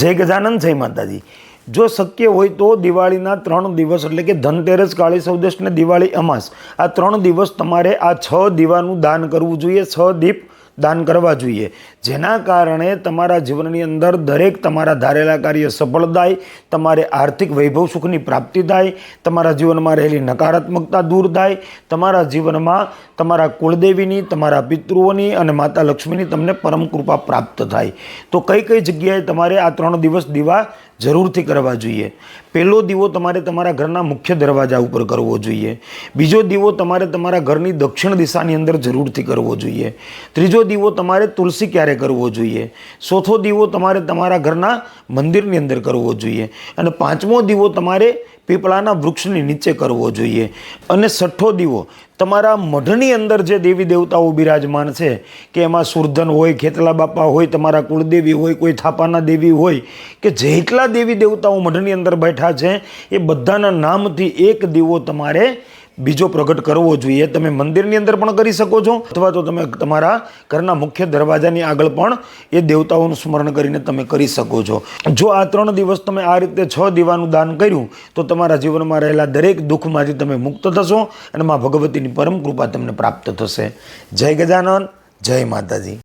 જય ગજાનંદ, જય માતાજી. જો શક્ય હોય તો દિવાળીના ત્રણ દિવસ, એટલે કે ધનતેરસ, કાળી ચૌદશ ને દિવાળી અમાસ, આ ત્રણ દિવસ તમારે આ છ દીવાનું દાન કરવું જોઈએ. છ દીપ દાન કરવા જોઈએ. જેના કારણે તમારા જીવનની અંદર દરેક તમારા ધારેલા કાર્ય સફળ થાય, તમારે આર્થિક વૈભવ સુખની પ્રાપ્તિ થાય, તમારા જીવનમાં રહેલી નકારાત્મકતા દૂર થાય, તમારા જીવનમાં તમારા કુળદેવીની, તમારા પિતૃઓની અને માતા લક્ષ્મીની તમને પરમ કૃપા પ્રાપ્ત થાય. તો કઈ કઈ જગ્યાએ તમારે આ ત્રણ દિવસ દીવા જરૂરથી કરવા જોઈએ. પહેલો દીવો તમારે તમારા ઘરના મુખ્ય દરવાજા ઉપર કરવો જોઈએ. બીજો દીવો તમારે તમારા ઘરની દક્ષિણ દિશાની અંદર જરૂરથી કરવો જોઈએ. ત્રીજો દીવો તમારે તુલસી ક્યારે કરવો જોઈએ? ચોથો દીવો તમારે તમારા ઘરના મંદિરની અંદર કરવો જોઈએ. અને પાંચમો દીવો તમારે પીપળાના વૃક્ષની નીચે કરવો જોઈએ. અને છઠ્ઠો દીવો તમારા મઢની અંદર જે દેવી દેવતાઓ બિરાજમાન છે, કે એમાં સુરધન હોય, ખેતલા બાપા હોય, તમારા કુળદેવી હોય, કોઈ થાપાના દેવી હોય, કે જેટલા દેવી દેવતાઓ મઢની અંદર બેઠા છે, એ બધાના નામથી એક દીવો તમારે બીજો પ્રગટ કરવો જોઈએ, તમે મંદિરની અંદર પણ કરી શકો છો, અથવા તો તમે તમારા ઘરના મુખ્ય દરવાજાની આગળ પણ એ દેવતાઓનું સ્મરણ કરીને તમે કરી શકો છો. જો આ ત્રણ દિવસ તમે આ રીતે છ દીવાનું દાન કર્યું, તો તમારા જીવનમાં રહેલા દરેક દુઃખમાંથી તમે મુક્ત થશો અને મા ભગવતીની પરમ કૃપા તમને પ્રાપ્ત થશે. જય ગજાનન, જય માતાજી.